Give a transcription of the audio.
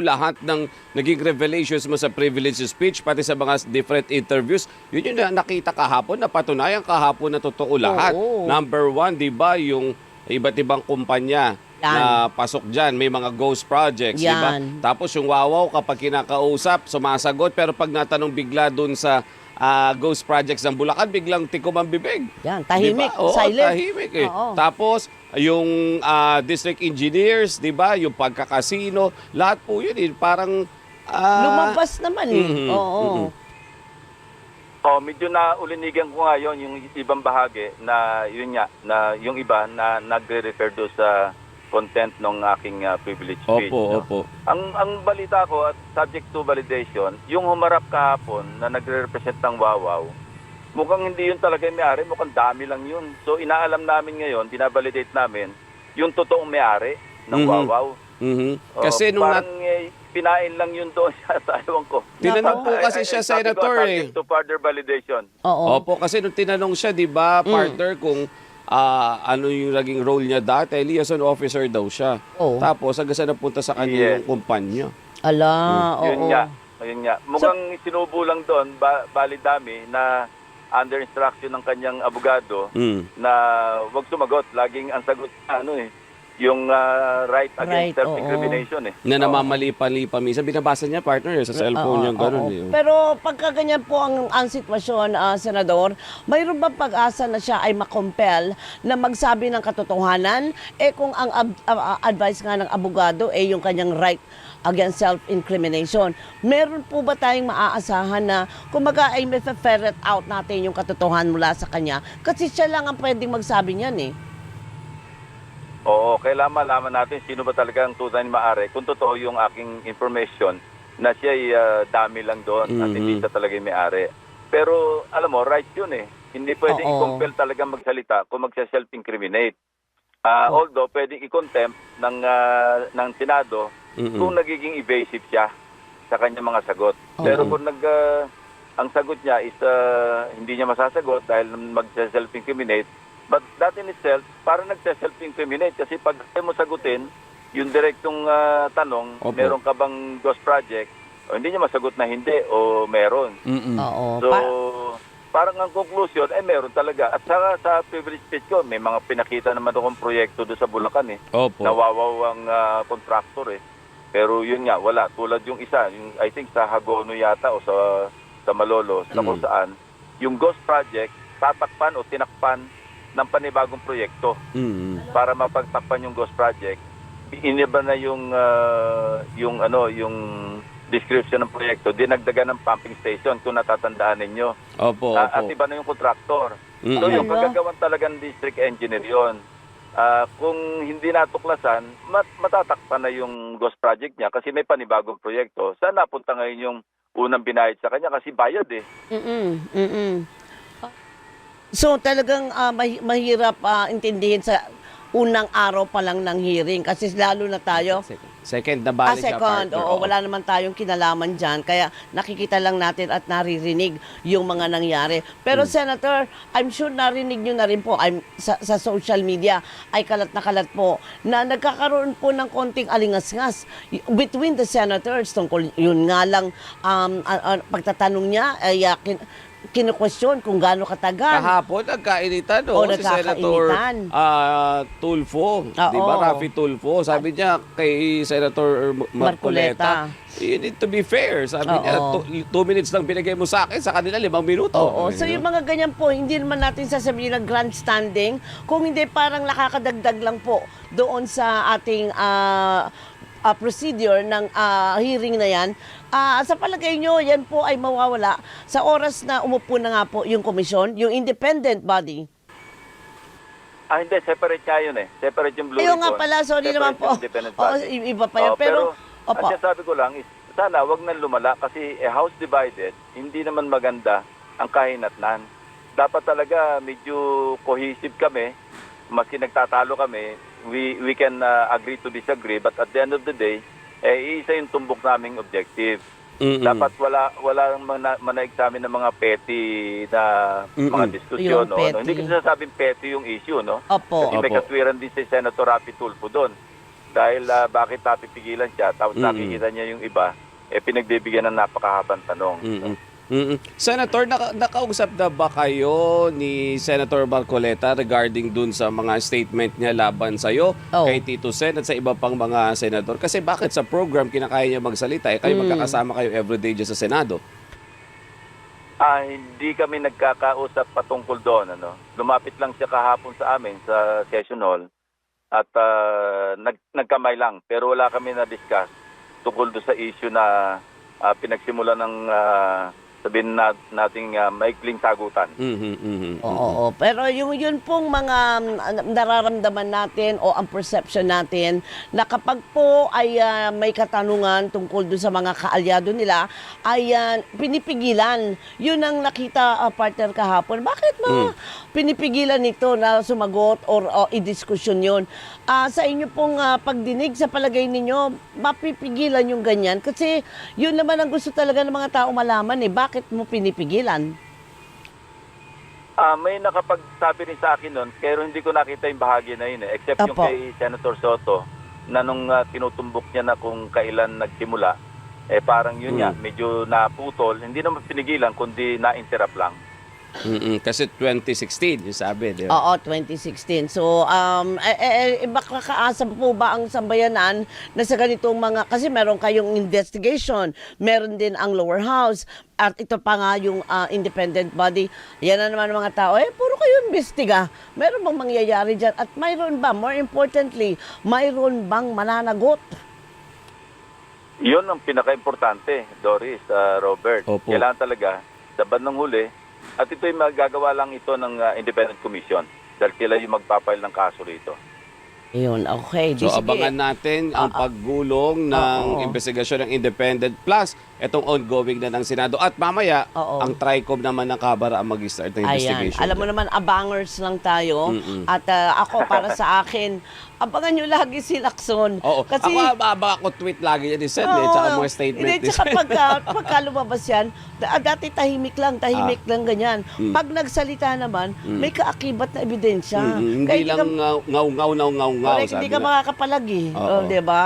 lahat ng naging revelations mo sa privilege speech, pati sa mga different interviews, yun yung na- nakita kahapon, napatunayan kahapon na totoo lahat. Oo. Number one, di ba, yung iba't ibang kumpanya Yan. na pasok dyan, may mga ghost projects, di ba? Yan. Tapos yung wawaw, kapag kinakausap, sumasagot, pero pag natanong bigla dun sa ah, ghost projects ng Bulacan, biglang tikom ang bibig. Yan, tahimik, Di ba? Oo, silent. tahimik eh. Oo. Tapos, yung ah, district engineers, di ba? Yung pagkakasino, lahat po yun eh. Parang... ah, Lumabas naman eh. Mhm, Oo. mhm. Oh, medyo na ulinigan ko nga yon yung ibang bahagi na yun nga na yung iba na nagre-refer do sa content ng aking uh, privilege speech. Opo, no? opo. Ang ang balita ko at subject to validation, yung humarap kahapon na nagre-represent ng Wawaw, mukhang hindi yun talaga yung may-ari, mukhang dami lang yun. So inaalam namin ngayon, binabalidate namin, yung totoong may-ari ng Mhm. Wawaw. Mhm. Oh, Kasi nung nat- parang eh, pinain lang yun doon sa ewan ko. Tinanong po kasi siya, sabi ko, Senator, subject eh. to further validation. Oo. Opo, kasi nung tinanong siya, di ba, Mm. partner, kung ah, ano yung naging role niya dati, liaison officer daw siya. Oo. Tapos, hanggang sa napunta sa kanya Yes. yung kumpanya. Ala, oo. Yun nga. Ayun nga. Mukhang sinubo lang doon, ba, bali dami, na under instruction ng kanyang abogado Mm. na wag sumagot. Laging ang sagot ano eh, yung ah, right Right, against self-incrimination eh. Na Oo. namamalipan-lipan minsan. Binabasa niya, partner, sa cellphone Oo, niya, gano'n. eh. Pero pagka ganyan po ang, ang sitwasyon, ah, Senador, mayroon ba pag-asa na siya ay makompel na magsabi ng katotohanan? Eh kung ang ab- ah, ah, advice nga ng abogado eh yung kanyang right against self-incrimination. Meron po ba tayong maaasahan na kumaga ay may ferret out natin yung katotohanan mula sa kanya? Kasi siya lang ang pwedeng magsabi niyan eh. Oo, kailangan malaman natin sino ba talaga ang tunay na maari. Kung totoo yung aking information na siya ay ah, dami lang doon at Mhm. hindi siya talaga yung may-ari. Pero alam mo, right yun eh. Hindi pwedeng Oo. i-compel talaga magsalita kung magsa-self-incriminate. Ah, Oo. although pwedeng i-contempt ng, ah, ng Senado Mm-mm. kung nagiging evasive siya sa kanyang mga sagot. Oo. Pero kung nag ah, ang sagot niya is ah, hindi niya masasagot dahil mag-self-incriminate, but that in itself, parang nag-self-incriminate kasi pag mo sagutin, yung direktong ah, tanong, Opo. meron ka bang ghost project, o hindi niya masagot na hindi o meron. Mm-mm. Oo. So, Pa- parang ang conclusion, eh meron talaga. At saka sa privilege speech ko, may mga pinakita naman akong proyekto doon sa Bulacan eh Opo. nawawaw ang ah, contractor eh. Pero yun nga, wala. Tulad yung isa, yung, I think sa Hagono yata o sa, sa Malolo, sa Mm. kung saan, yung Ghost Project, tatakpan o tinakpan ng panibagong proyekto Mm-mm. para mapagtakpan yung Ghost Project. Iniba na yung, ah, yung, ano, yung description ng proyekto, dinagdagan ng pumping station kung natatandaan ninyo. Opo, Ah, at iba na yung contractor. So Mm-mm. yung kagagawan talagang district engineer yon. Ah, kung hindi natuklasan, mat matatakpan na yung ghost project niya kasi may panibagong proyekto. Saan napunta ngayon yung unang binayad sa kanya kasi bayad eh. Mm-mm, mm-mm. So talagang ah, mahi- mahirap ah, intindihin sa unang araw pa lang ng hearing kasi lalo na tayo Second, na Ah, bali siya, second, partner. oo, wala naman tayong kinalaman dyan. Kaya nakikita lang natin at naririnig yung mga nangyari. Pero Senator, I'm sure narinig nyo na rin po I'm, sa, sa social media ay kalat na kalat po na nagkakaroon po ng konting alingasngas between the senators tungkol yun nga lang um, ah, ah, pagtatanong niya ay uh, kin, kinukwestiyon kung gaano katagal. Kahapon, nagkainitan, no? Oo, si Senator ah, Tulfo. Di ba. Rafi Tulfo? Sabi niya kay Senator Marcoleta, you need to be fair. Sabi niya, Oo. two, two minutes lang binigay mo sa akin, sa kanila limang minuto. Oo. So yung mga ganyan po, hindi naman natin sasabihin ng grandstanding, kung hindi parang nakakadagdag lang po doon sa ating ah, ah, procedure ng ah, hearing na yan. Ah, sa palagay nyo, yan po ay mawawala sa oras na umupo na nga po yung komisyon, yung independent body. Ah, hindi. Separate nga yun eh. Separate yung Blue Ayun nga pala, sorry Separate naman po. Oo, i- iba pa yan. Oo, pero, ang opo. sinasabi ko lang is, sana wag nang lumala kasi a house divided, hindi naman maganda ang kahinatnan. Dapat talaga medyo cohesive kami, maski nagtatalo kami, we we can uh, agree to disagree but at the end of the day, eh isa yung tumbok naming objective. Mm-mm. Dapat wala wala mana, mana-examine ng mga petty na mga Mm-mm. diskusyon Yung no. petty. Hindi ko sinasabing petty yung issue no. Opo. Kasi may Opo. katwiran din si Senator Rapi Tulfo doon. Dahil ah, bakit napipigilan siya, tapos Mm. nakikita niya yung iba, eh pinagbibigyan ng napakahabang tanong. Mm-mm. Mm-mm. Senator, naka, nakausap na ba kayo ni Senator Barcoleta regarding dun sa mga statement niya laban sa'yo, Oh. kay Tito Sen at sa iba pang mga senador? Kasi bakit sa program kinakaya niya magsalita? Eh, kayo Mm. magkakasama kayo everyday dyan sa Senado. Ah, hindi kami nagkakausap patungkol doon. Ano? Lumapit lang siya kahapon sa amin sa session hall at ah, nag, nagkamay lang. Pero wala kami na-discuss tungkol doon sa issue na ah, pinagsimula ng ah, sabihin na, nating ah, maikling sagutan. Mhm, mhm, Oo, mhm. oo. Pero yung yun pong mga mm, nararamdaman natin o ang perception natin na kapag po ay ah, may katanungan tungkol doon sa mga kaalyado nila ay ah, pinipigilan. Yun ang nakita ah, partner kahapon. Bakit mo pinipigilan nito na sumagot or o i-diskusyon yun? Ah, sa inyo pong ah, pagdinig sa palagay ninyo, mapipigilan yung ganyan kasi yun naman ang gusto talaga ng mga tao malaman eh. Bakit mo pinipigilan? Ah, may nakapagsabi rin sa akin noon, pero hindi ko nakita yung bahagi na yun eh. Except yung Apo. kay Senator Soto, na nung ah, tinutumbok niya na kung kailan nagsimula, eh parang yun Mm. nga, medyo naputol. Hindi naman pinigilan, kundi na-interrupt lang. Mhm. Kasi 2016, yung sabi, di ba? Oo, 2016. So, um, eh, eh, eh, baka kaasa po ba ang sambayanan na sa ganitong mga, kasi meron kayong investigation, meron din ang lower house, at ito pa nga yung ah, independent body. Yan na naman mga tao, eh, puro kayo imbestiga. Meron bang mangyayari dyan? At mayroon ba, more importantly, mayroon bang mananagot? Yun ang pinaka-importante, Doris, ah, Robert. Opo. Kailangan talaga, sa bandang huli, at ito'y magagawa lang ito ng ah, Independent Commission dahil sila yung magpapail ng kaso rito. Yun, okay. So Di, sige. abangan natin ang Ah, ah. paggulong ng Oo. investigasyon ng Independent Plus, itong ongoing na ng Senado. At mamaya, Oo. ang TRICOM naman ng Kabara ang mag-start ng Ayan. investigation. Alam mo naman, abangers lang tayo. Mm-mm. At ah, ako, para sa akin, abangan nyo lagi si Lacson. Oo. Kasi, ako, ababa ako tweet lagi yan ni Sen, eh, tsaka mga statement Hindi, ni tsaka Sen. pagka, pagka lumabas yan, da- dati tahimik lang, tahimik lang ganyan. Mm. Pag nagsalita naman, Mm. may kaakibat na ebidensya. Mm, Kaya hindi lang ka, ngaw, ngaw, ngaw, ngaw, ngaw, correct, sabi hindi ka nga. makakapalagi. Oo. Oh, di ba?